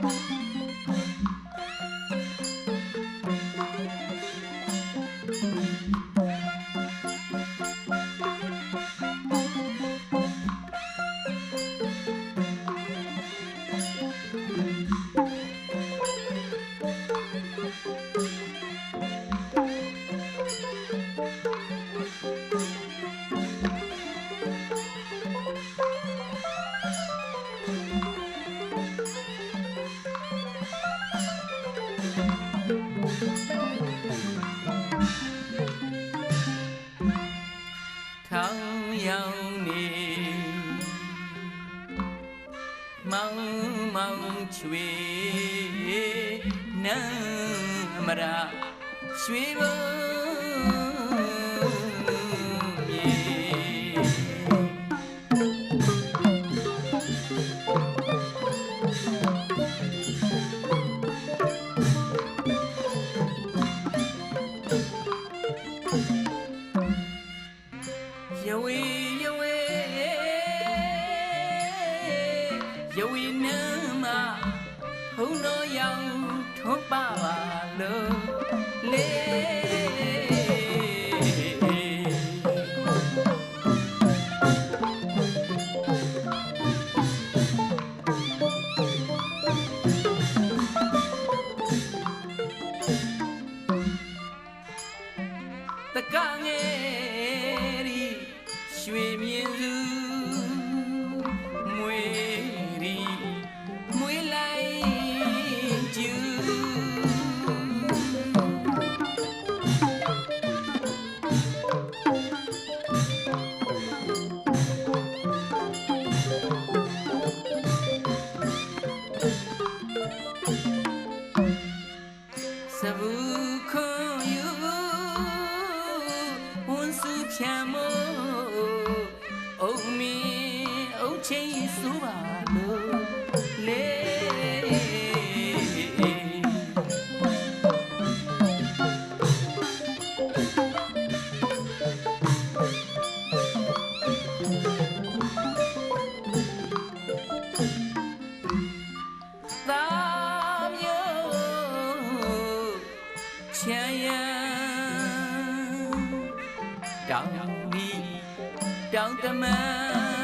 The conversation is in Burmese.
Bye. ချွေနမ်းအမရာရွှေဘုံမြေယဝေယဝေယဝေနမ ဟုံတော်ရောင်ထွန်းပါပါလို့လေ ဝန်စုဖြံမို့အုံမီအုတ်ချင်းစူပါလို့လေ တောင်းဒီတောင်း